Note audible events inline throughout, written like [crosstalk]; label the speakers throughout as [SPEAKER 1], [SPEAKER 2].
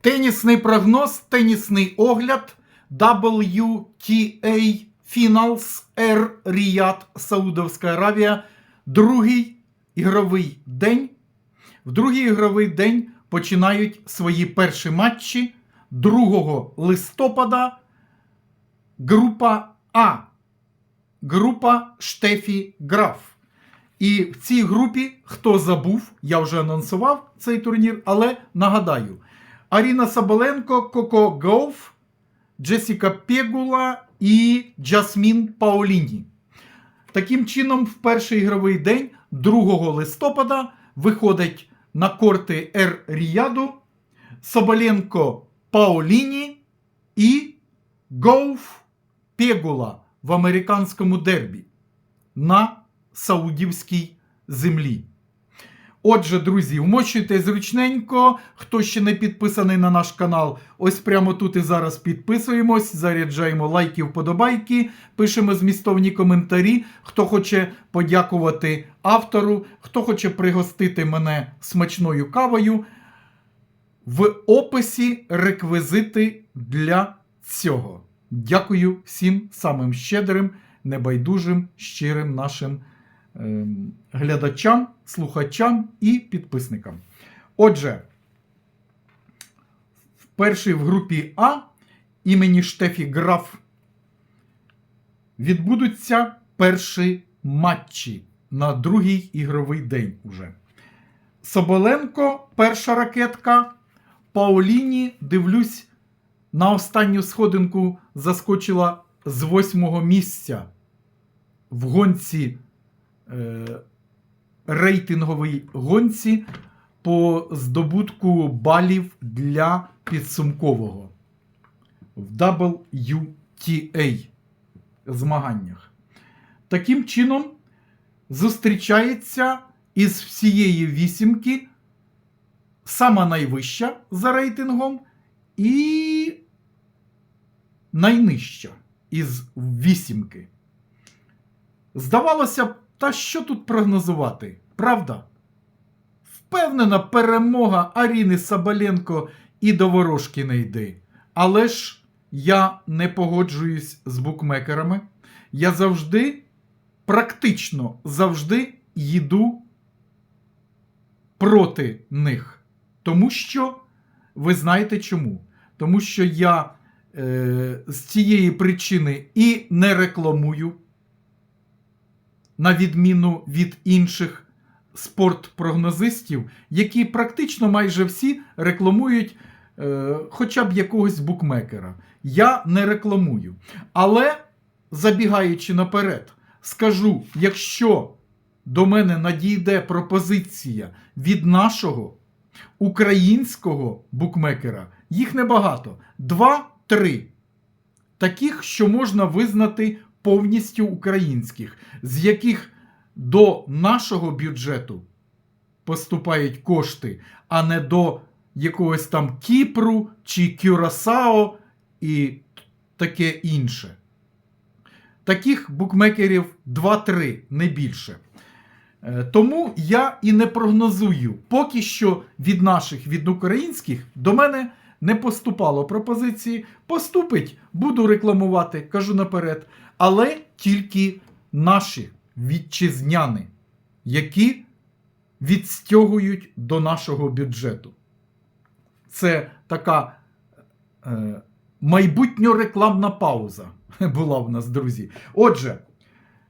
[SPEAKER 1] Тенісний прогноз, тенісний огляд WTA Finals Air Riyadh, Саудовська Аравія. Другий ігровий день. В другий ігровий день починають свої перші матчі 2 листопада. Група А. Група Штефі Граф. І в цій групі, хто забув, я вже анонсував цей турнір, але нагадаю: Аріна Соболенко, Коко Гоуф, Джесіка Пегула і Джасмін Паоліні. Таким чином, в перший ігровий день, 2 листопада, виходить на корти Ер Ріяду Соболенко Паоліні і Гоуф Пегула в американському дербі на саудівській землі. Отже, друзі, вмочуйте зручненько. Хто ще не підписаний на наш канал, ось прямо тут і зараз підписуємось, заряджаємо лайки, вподобайки, пишемо змістовні коментарі. Хто хоче подякувати автору, хто хоче пригостити мене смачною кавою. В описі реквізити для цього. Дякую всім самим щедрим, небайдужим, щирим нашим глядачам, слухачам і підписникам. Отже, в першій в групі А імені Штефі Граф відбудуться перші матчі на другий ігровий день уже. Соболенко, перша ракетка. Пауліні, дивлюсь, на останню сходинку заскочила з восьмого місця в гонці, рейтинговій гонці по здобутку балів для підсумкового в WTA змаганнях. Таким чином, зустрічається із всієї вісімки сама найвища за рейтингом і найнижча із вісімки. Здавалося б, та що тут прогнозувати? Правда? Впевнена перемога Аріни Сабаленко і до ворожки не йде. Але ж я не погоджуюсь з букмекерами. Я завжди, практично завжди їду проти них. Тому що ви знаєте чому? Тому що я е, з цієї причини і не рекламую, на відміну від інших спортпрогнозистів, які практично майже всі рекламують е, хоча б якогось букмекера. Я не рекламую. Але, забігаючи наперед, скажу, якщо до мене надійде пропозиція від нашого українського букмекера, їх небагато. Два-три. Таких, що можна визнати повністю українських, з яких до нашого бюджету поступають кошти, а не до якогось там Кіпру чи Кюрасао і таке інше. Таких букмекерів 2-3, не більше. Е, Тому я і не прогнозую. Поки що від наших, від українських до мене не поступало пропозиції. Поступить, буду рекламувати, кажу наперед. Але тільки наші вітчизняни, які відстягують до нашого бюджету. Це така е, майбутньо рекламна пауза [laughs] була в нас, друзі. Отже,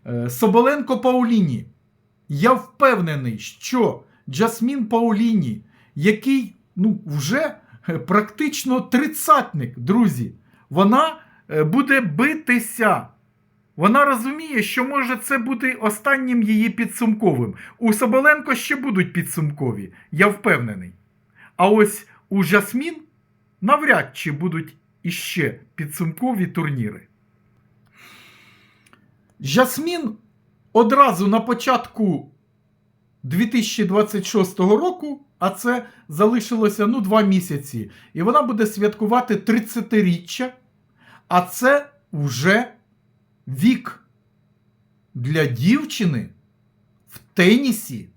[SPEAKER 1] е, Соболенко Пауліні. Я впевнений, що Джасмін Пауліні, який ну, вже практично тридцятник, друзі, вона е, буде битися. Вона розуміє, що може це бути останнім її підсумковим. У Соболенко ще будуть підсумкові, я впевнений. А ось у Жасмін навряд чи будуть іще підсумкові турніри. Жасмін одразу на початку 2026 року, а це залишилося ну, два місяці, і вона буде святкувати 30-річчя, а це вже вік для дівчини в тенісі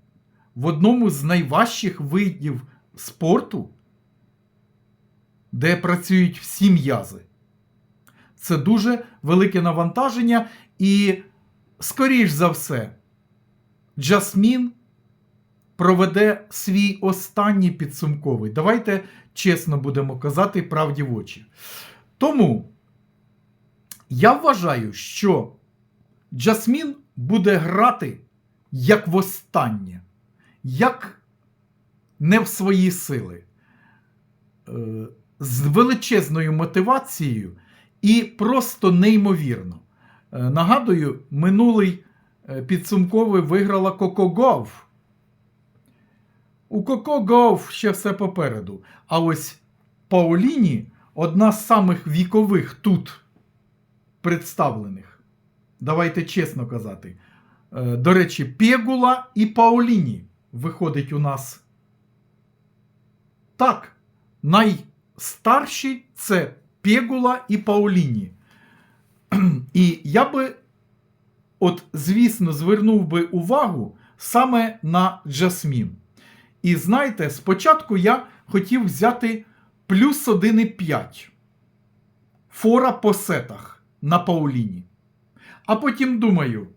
[SPEAKER 1] в одному з найважчих видів спорту де працюють всі м'язи. Це дуже велике навантаження, і, скоріш за все, Джасмін проведе свій останній підсумковий. Давайте чесно будемо казати правді в очі. Тому я вважаю, що Джасмін буде грати як востаннє, як не в свої сили, Е, з величезною мотивацією і просто неймовірно. Е, Нагадую, минулий е, підсумковий виграла Коко Гов. У Коко Гов ще все попереду. А ось Пауліні одна з самих вікових тут представлених. Давайте чесно казати. Е, До речі, Пегула і Пауліні виходить у нас. Так, найстарші це Пегула і Пауліні. [clears throat] І я би, от, звісно, звернув би увагу саме на Джасмін. І знаєте, спочатку я хотів взяти плюс 1,5 фора по сетах на Пауліні. А потім думаю.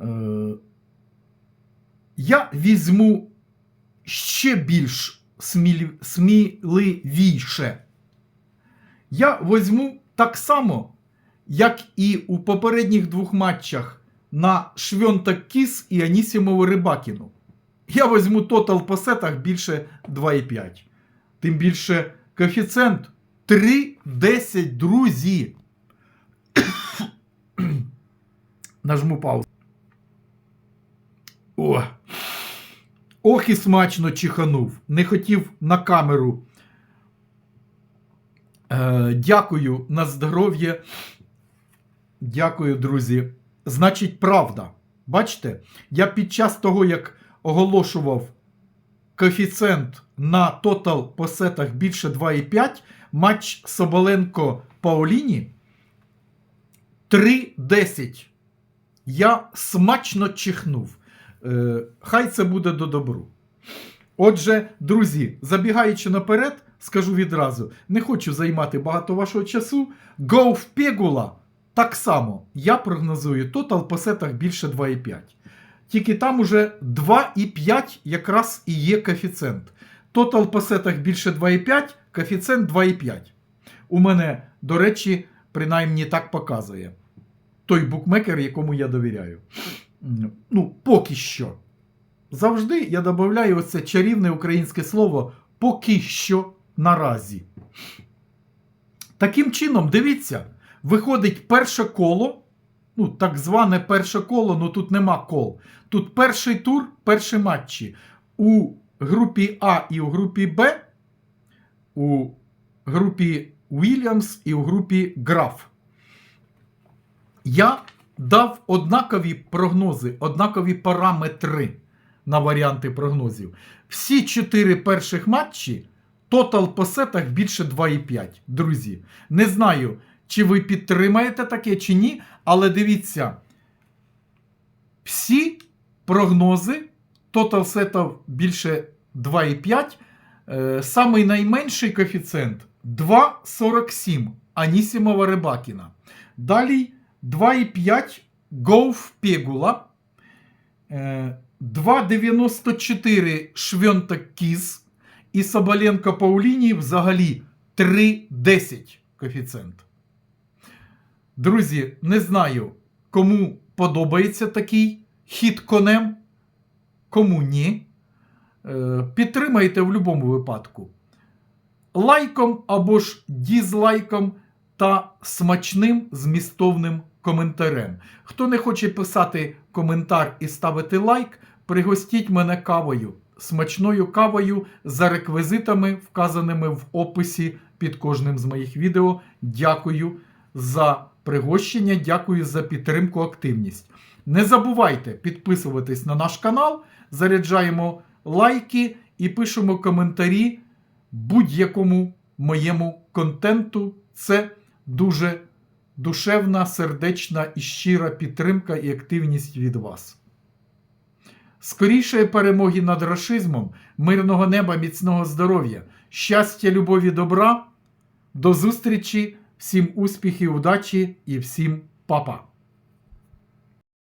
[SPEAKER 1] Е, я візьму ще більш сміливіше. Я візьму так само, як і у попередніх двох матчах на Швьонта Кіс і Анісімову Рибакіну. Я візьму тотал по сетах більше 2,5. Тим більше коефіцієнт 3,10, друзі. [coughs] Нажму паузу. О. Ох і смачно чиханув. Не хотів на камеру. Е, дякую на здоров'я. Дякую, друзі. Значить, правда. Бачите, я під час того, як оголошував коефіцієнт на тотал по сетах більше 2,5, матч Соболенко Пауліні 3,10. Я смачно чихнув. Е, хай це буде до добру. Отже, друзі, забігаючи наперед, скажу відразу: не хочу займати багато вашого часу. Go в Пегула так само. Я прогнозую тотал по сетах більше 2,5. Тільки там уже 2,5 якраз і є коефіцієнт. Тотал по сетах більше 2,5, коефіцієнт 2,5. У мене, до речі, принаймні так показує. Той букмекер, якому я довіряю. Ну, поки що. Завжди я додаю оце чарівне українське слово поки що наразі. Таким чином, дивіться, виходить перше коло. Ну, так зване перше коло, ну тут нема кол. Тут перший тур, перші матчі. У групі А і у групі Б, у групі Williams і у групі Граф. Я дав однакові прогнози, однакові параметри на варіанти прогнозів. Всі чотири перших матчі тотал по сетах більше 2,5. Друзі, не знаю, чи ви підтримаєте таке, чи ні, але дивіться, всі прогнози тотал сетів більше 2,5. Е, Самий найменший коефіцієнт 2,47 Анісімова Рибакіна. Далі 2,5 Гоуф Пегула. Е, 2,94 Швьонта Кіз. І Соболенко Пауліні взагалі 3,10 коефіцієнт. Друзі, не знаю, кому подобається такий хід конем, кому ні. Е, Підтримайте в будь-якому випадку. Лайком або ж дізлайком та смачним змістовним коментарем. Хто не хоче писати коментар і ставити лайк, пригостіть мене кавою, смачною кавою за реквізитами, вказаними в описі під кожним з моїх відео. Дякую за пригощення, дякую за підтримку, активність. Не забувайте підписуватись на наш канал, заряджаємо лайки і пишемо коментарі будь-якому моєму контенту. Це дуже душевна, сердечна і щира підтримка і активність від вас. скорішої перемоги над рашизмом, мирного неба, міцного здоров'я, щастя, любові, добра. До зустрічі, всім успіхів, удачі і всім па-па!